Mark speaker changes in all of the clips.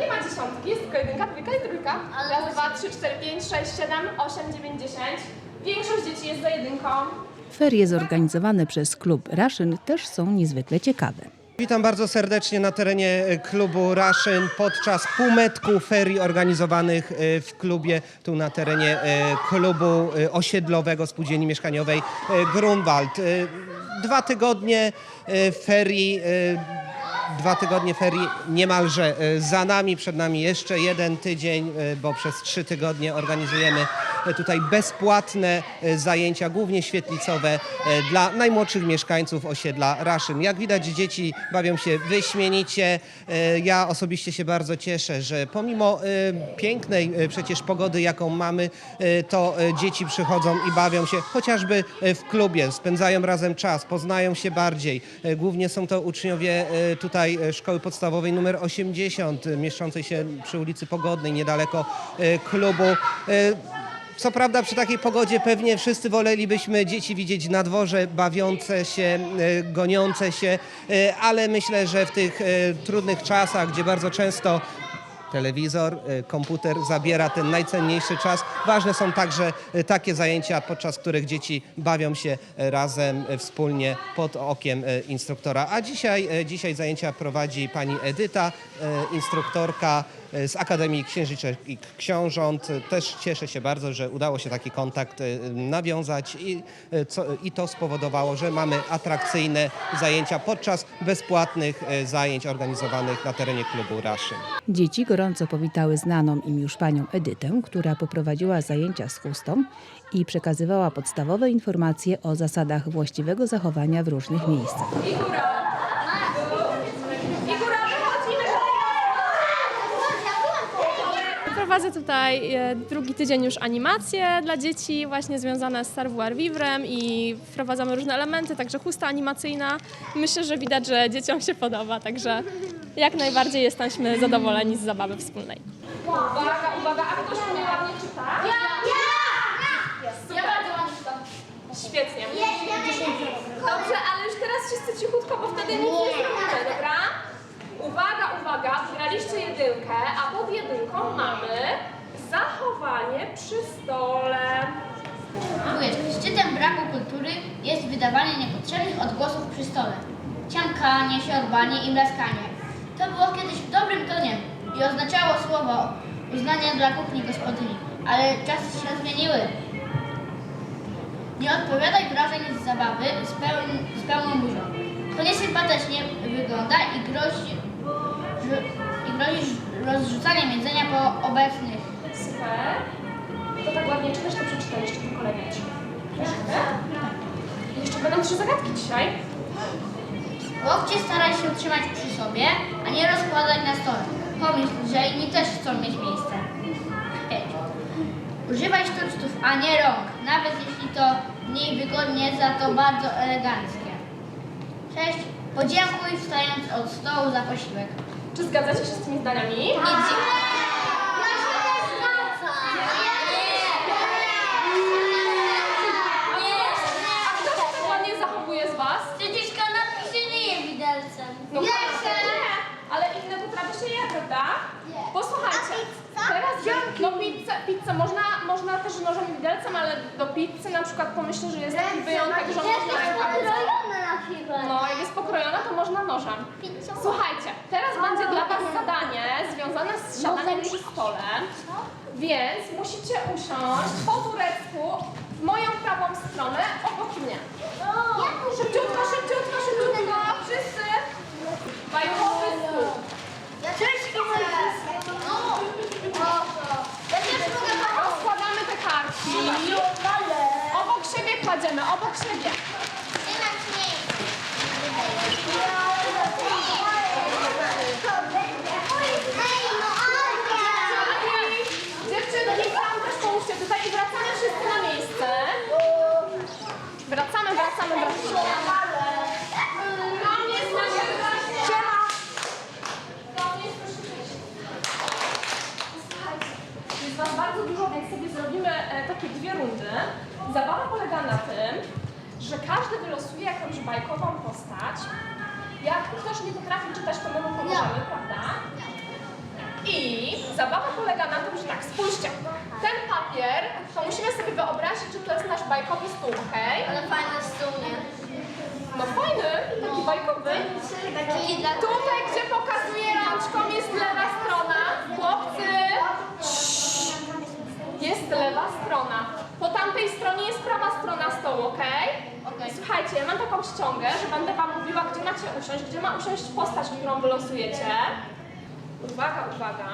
Speaker 1: nie ma dziesiątki, jest tylko jedynka, dwójka i trójka. Raz, dwa, trzy, cztery, pięć, sześć, siedem, osiem, dziewięć, dziesięć. Większość dzieci jest za jedynką.
Speaker 2: Ferie zorganizowane przez klub Raszyn też są niezwykle ciekawe.
Speaker 3: Witam bardzo serdecznie na terenie e, klubu Raszyn podczas półmetku ferii organizowanych e, w klubie, tu na terenie e, klubu osiedlowego spółdzielni mieszkaniowej Grunwald. Dwa tygodnie ferii Dwa tygodnie ferii niemalże e, za nami, przed nami jeszcze jeden tydzień, e, bo przez trzy tygodnie organizujemy tutaj bezpłatne e, zajęcia, głównie świetlicowe e, dla najmłodszych mieszkańców osiedla Raszyn. Jak widać dzieci bawią się wyśmienicie. E, Ja osobiście się bardzo cieszę, że pomimo e, pięknej e, przecież pogody, jaką mamy, e, to e, dzieci przychodzą i bawią się chociażby e, w klubie, spędzają razem czas, poznają się bardziej. E, Głównie są to uczniowie e, tutaj e, szkoły podstawowej numer 80, e, mieszczącej się przy ulicy Pogodnej, niedaleko e, klubu. Co prawda przy takiej pogodzie pewnie wszyscy wolelibyśmy dzieci widzieć na dworze, bawiące się, e, goniące się, e, ale myślę, że w tych e, trudnych czasach, gdzie bardzo często telewizor, komputer zabiera ten najcenniejszy czas. Ważne są także takie zajęcia, podczas których dzieci bawią się razem, wspólnie pod okiem instruktora. A dzisiaj, dzisiaj zajęcia prowadzi pani Edyta, instruktorka z Akademii Księżniczek i Książąt. Też cieszę się bardzo, że udało się taki kontakt e, nawiązać i, e, co, i to spowodowało, że mamy atrakcyjne zajęcia podczas bezpłatnych e, zajęć organizowanych na terenie klubu Raszyn.
Speaker 2: Dzieci gorąco powitały znaną im już panią Edytę, która poprowadziła zajęcia z chustą i przekazywała podstawowe informacje o zasadach właściwego zachowania w różnych miejscach.
Speaker 1: I góra. I góra, wychodzimy.
Speaker 4: Prowadzę tutaj e, drugi tydzień już animacje dla dzieci, właśnie związane z Savoir Vivrem i wprowadzamy różne elementy, także chusta animacyjna. Myślę, że widać, że dzieciom się podoba, także jak najbardziej jesteśmy zadowoleni z zabawy wspólnej.
Speaker 1: Uwaga, uwaga, a ktoś umie ładnie czytać? Ja, ja! Ja bardzo ładnie czytam. Świetnie. Dobrze, ale już teraz wszyscy cichutko, bo wtedy nic nie? Uwaga, uwaga, graliście jedynkę, a pod jedynką mamy zachowanie przy stole.
Speaker 5: Dziękuję. Szczytem braku kultury jest wydawanie niepotrzebnych odgłosów przy stole. Ciamkanie, siorbanie i mlaskanie. To było kiedyś w dobrym tonie i oznaczało słowo uznania dla kuchni gospodyni, ale czasy się zmieniły. Nie odpowiadaj wrażeń z zabawy z, pełn, z pełną burzą. To niesympatycznie wygląda i grozi, i grozi rozrzucaniem jedzenia po obecnych.
Speaker 1: Super. To tak ładnie czytasz, to przeczytaj jeszcze po kolei. Proszę. Jeszcze będą trzy zagadki dzisiaj.
Speaker 5: Łokcie staraj się trzymać przy sobie, a nie rozkładać na stole. Pomyśl, że inni też chcą mieć miejsce. 5. Używaj sztuczców, a nie rąk, nawet jeśli to mniej wygodnie, za to bardzo eleganckie. 6. Podziękuj wstając od stołu za posiłek.
Speaker 1: Czy zgadzacie się z tymi zdaniami? Się tak. No ale inne potrawy się je, prawda? Posłuchajcie, teraz no pizzę można, można też nożem i widelcem, ale do pizzy na przykład pomyślę, że jest taki wyjątek, że można. No, jak jest pokrojona, to można nożem. Słuchajcie, teraz będzie dla Was zadanie związane z siadaniem przy stole, więc musicie usiąść po turecku w moją prawą stronę obok mnie. Szybciutko, szybciutko, szybciutko, wszyscy. Bajkowy stół.
Speaker 5: Ja też chcę. Ja też mogę
Speaker 1: Rozkładamy te kartki. Obok siebie kładziemy, obok siebie.
Speaker 5: Nie ma miejsc.
Speaker 1: Dziewczynki, tam też połóżcie tutaj i wracamy wszyscy na miejsce. Wracamy, wracamy, wracamy. Tam jest nasze Siema. Tam jest proszę przyjść. Słuchajcie, Jest was bardzo dużo, więc sobie zrobimy e, takie dwie rundy. Zabawa polega na tym, że każdy wylosuje jakąś bajkową postać. Jak ktoś nie potrafi czytać, to my mu pomożemy, prawda? I zabawa polega na tym, że tak, spójrzcie. Ten papier, to musimy sobie wyobrazić, że to jest nasz bajkowy stół, okej?
Speaker 5: Ale fajny stół, nie?
Speaker 1: No fajny, taki bajkowy.
Speaker 5: Taki dla...
Speaker 1: Tutaj, gdzie pokazuję rączką, jest lewa strona. Chłopcy! Jest lewa strona. Po tamtej stronie jest prawa strona stołu, ok?
Speaker 5: Okej.
Speaker 1: Słuchajcie, ja mam taką ściągę, że będę wam mówiła, gdzie macie usiąść, gdzie ma usiąść postać, którą wylosujecie. Uwaga, uwaga.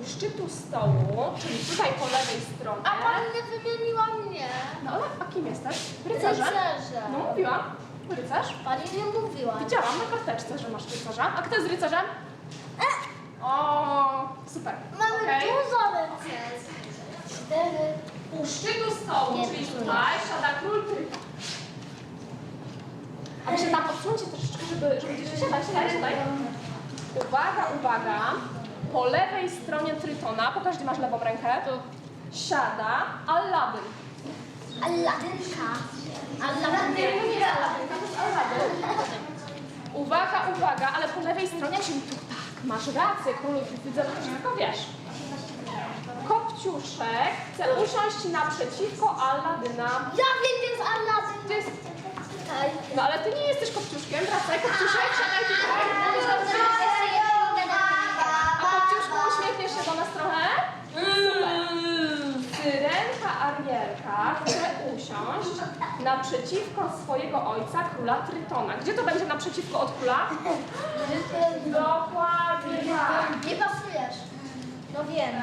Speaker 1: U szczytu stołu, czyli tutaj po lewej stronie.
Speaker 5: A pani nie wymieniła mnie.
Speaker 1: No ale a kim jesteś? Rycerzem?
Speaker 5: Rycerzem.
Speaker 1: No mówiłam. Rycerz?
Speaker 5: Pani nie mówiła.
Speaker 1: Widziałam na karteczce, że masz rycerza. A kto jest rycerzem? O, super.
Speaker 5: Mamy
Speaker 1: Okej.
Speaker 5: dużo rycerzy. Cztery.
Speaker 1: U szczytu stołu,
Speaker 5: Nie,
Speaker 1: czyli tutaj, siada król. A wy się tam odsuńcie troszeczkę, żeby, żeby gdzieś siadać, siadaj. Uwaga, uwaga. Po lewej stronie Trytona, pokaż gdzie masz lewą rękę, siada Aladdin.
Speaker 5: Aladynka.
Speaker 1: Nie, nie, nie, Aladdin, to jest Aladdin. Uwaga, uwaga, ale po lewej stronie, czyli tu tak, masz rację, królu, widzę, że tylko wiesz. Kopciuszek chce usiąść naprzeciwko Aladyna.
Speaker 5: Ja wiem, gdzie jest Aladyn.
Speaker 1: Gdzie jest? No ale ty nie jesteś kopciuszkiem, wracaj, kopciuszek, siadaj tutaj. Uśmiechniesz się do nas trochę? Syrenka Arielka chce usiąść naprzeciwko swojego ojca, króla Trytona. Gdzie to będzie naprzeciwko od króla? Dokładnie tak.
Speaker 5: Nie pasujesz. No wiem.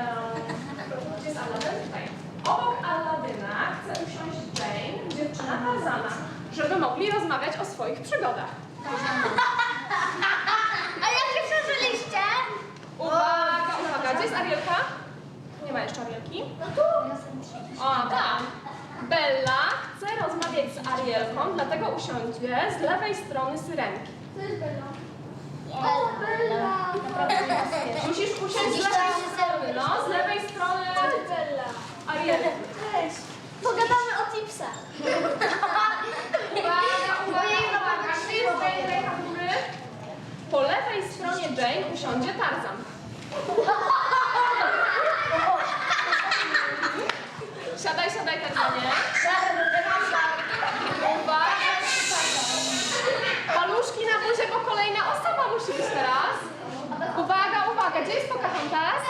Speaker 1: Gdzie jest Aladdin? Tutaj. Obok Aladyna chce usiąść Jane, dziewczyna Tarzana, żeby mogli rozmawiać o swoich przygodach.
Speaker 5: A jak się przeżyliście?
Speaker 1: Uwaga, uwaga, gdzie jest Arielka? Nie ma jeszcze Arielki?
Speaker 5: No tu.
Speaker 1: O, tam. Bella chce rozmawiać z Arielką, dlatego usiądzie z lewej strony syrenki.
Speaker 5: To jest Bella. O, Bella.
Speaker 1: Musisz usiąść z lewej strony, no, z lewej strony
Speaker 5: Bella.
Speaker 1: Arielki.
Speaker 5: Cześć. Pogadamy o tipsach.
Speaker 1: Uwaga, uwaga, uwaga, ręka w góry? Po lewej stronie Jane usiądzie Tarzan. Siadaj, siadaj Tarzanie. Uwaga. Paluszki na buzie, bo kolejna osoba musi być teraz. Uwaga, uwaga, gdzie jest Pocahontas?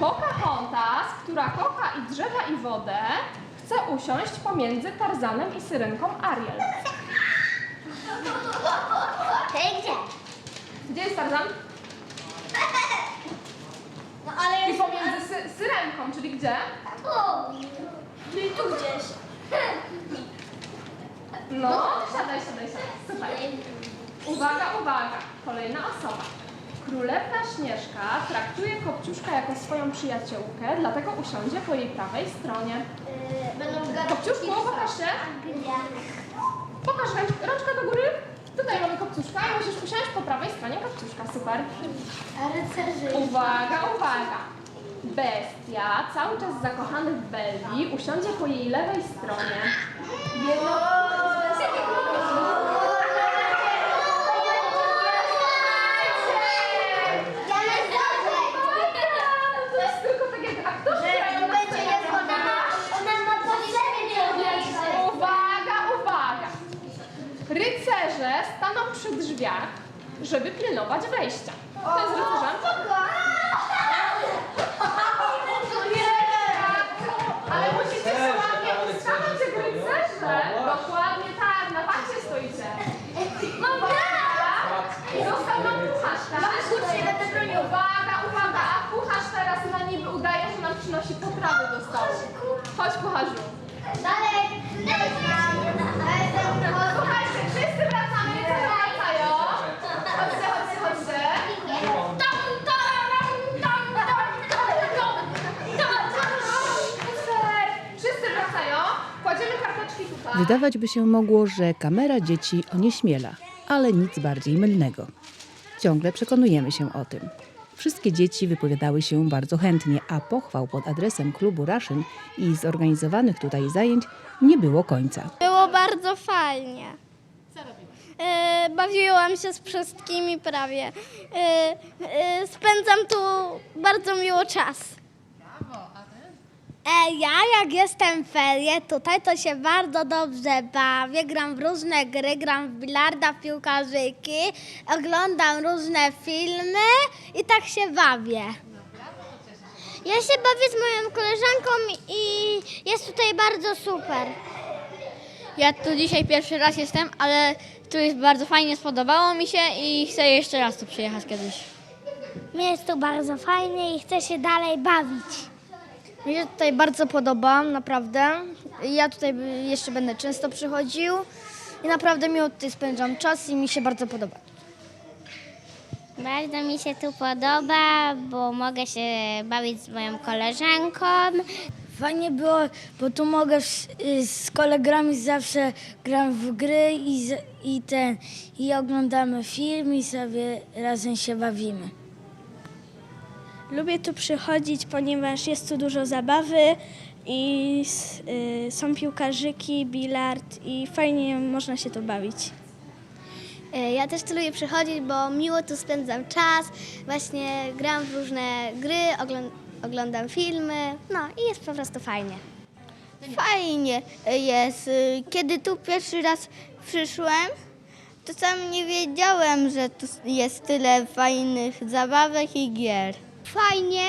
Speaker 1: Pocahontas, która kocha i drzewa i wodę, chce usiąść pomiędzy Tarzanem i syrenką Ariel.
Speaker 5: Hej, gdzie?
Speaker 1: Gdzie jest Tarzan?
Speaker 5: No ale
Speaker 1: I pomiędzy sy syrenką, czyli gdzie?
Speaker 5: O, czyli tu gdzieś.
Speaker 1: No, siadaj, siadaj, siadaj. Super. Uwaga, uwaga. Kolejna osoba. Królewna Śnieżka traktuje Kopciuszka jako swoją przyjaciółkę, dlatego usiądzie po jej prawej stronie.
Speaker 5: Yy,
Speaker 1: Kopciuszku, pokaż się. Pokaż ręcz, rączka do góry. Tutaj mamy Kopciuszka i musisz usiąść po prawej stronie Kopciuszka. Super. Uwaga, uwaga. Bestia, cały czas zakochany w Belli, usiądzie po jej lewej stronie. Jedno...
Speaker 5: Ja nie zdążę.
Speaker 1: To jest tylko tak jak aktorzy grają
Speaker 5: To
Speaker 1: na
Speaker 5: będzie
Speaker 1: scenie,
Speaker 5: jest ona
Speaker 1: prawda?
Speaker 5: ma, ona ma po sobie nie
Speaker 1: Uwaga, uwaga! Rycerze staną przy drzwiach, żeby pilnować wejścia. Kto jest rycerzem? Ale musicie się ładnie ustawić jak rycerze. Dokładnie tak, na pasie stoicie. Uwaga! I został nam kucharz, tak?
Speaker 5: Nie będę bronił.
Speaker 1: Uwaga, uwaga, a kucharz teraz na niby udaje, że nam przynosi potrawy do stołu. Chodź kucharzu.
Speaker 5: Dalej.
Speaker 2: Wydawać by się mogło, że kamera dzieci onieśmiela, ale nic bardziej mylnego. Ciągle przekonujemy się o tym. Wszystkie dzieci wypowiadały się bardzo chętnie, a pochwał pod adresem klubu Raszyn i zorganizowanych tutaj zajęć nie było końca.
Speaker 6: Było bardzo fajnie.
Speaker 1: Co?
Speaker 6: E, bawiłam się z wszystkimi prawie. E, e, spędzam tu bardzo miło czas. E, ja jak jestem w ferie tutaj, to się bardzo dobrze bawię. Gram w różne gry, gram w bilarda, w piłkarzyki, oglądam różne filmy i tak się bawię. Ja się bawię z moją koleżanką i jest tutaj bardzo super.
Speaker 5: Ja tu dzisiaj pierwszy raz jestem, ale tu jest bardzo fajnie, spodobało mi się i chcę jeszcze raz tu przyjechać kiedyś.
Speaker 6: Mnie jest tu bardzo fajnie i chcę się dalej bawić.
Speaker 7: Mi się tutaj bardzo podoba, naprawdę. Ja tutaj jeszcze będę często przychodził i naprawdę miło tutaj spędzam czas i mi się bardzo podoba.
Speaker 6: Bardzo mi się tu podoba, bo mogę się bawić z moją koleżanką.
Speaker 7: Fajnie było, bo tu mogę z, z kolegami zawsze gram w gry i, i ten i oglądamy film i sobie razem się bawimy.
Speaker 8: Lubię tu przychodzić, ponieważ jest tu dużo zabawy i y, są piłkarzyki, bilard i fajnie można się tu bawić.
Speaker 6: E, Ja też tu lubię przychodzić, bo miło tu spędzam czas. Właśnie gram w różne gry, oglą- oglądam filmy. No i jest po prostu fajnie. Fajnie jest. Kiedy tu pierwszy raz przyszłem, to sam nie wiedziałem, że tu jest tyle fajnych zabawek i gier. Fajnie,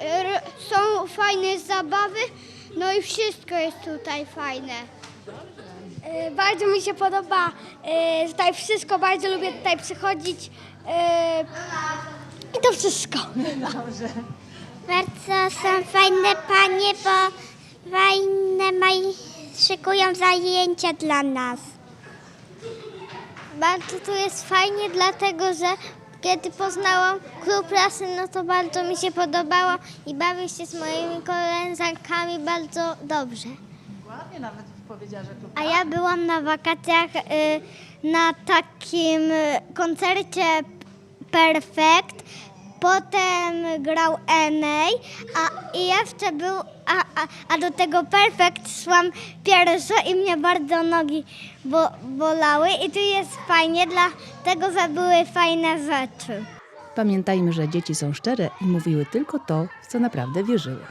Speaker 6: r- są fajne zabawy, no i wszystko jest tutaj fajne. E, Bardzo mi się podoba e, tutaj wszystko, bardzo lubię tutaj przychodzić e, i to wszystko. Bardzo są fajne panie, bo fajne maj, szykują zajęcia dla nas. Bardzo tu jest fajnie, dlatego że kiedy poznałam klub rasy, no to bardzo mi się podobało i bawię się z moimi koleżankami bardzo dobrze. A ja byłam na wakacjach y, na takim y, koncercie Perfect. Potem grał Enej, a i jeszcze był, a, a, a do tego Perfect szłam pierwszo i mnie bardzo nogi bo, bolały i tu jest fajnie, dlatego że były fajne rzeczy.
Speaker 2: Pamiętajmy, że dzieci są szczere i mówiły tylko to, w co naprawdę wierzyły.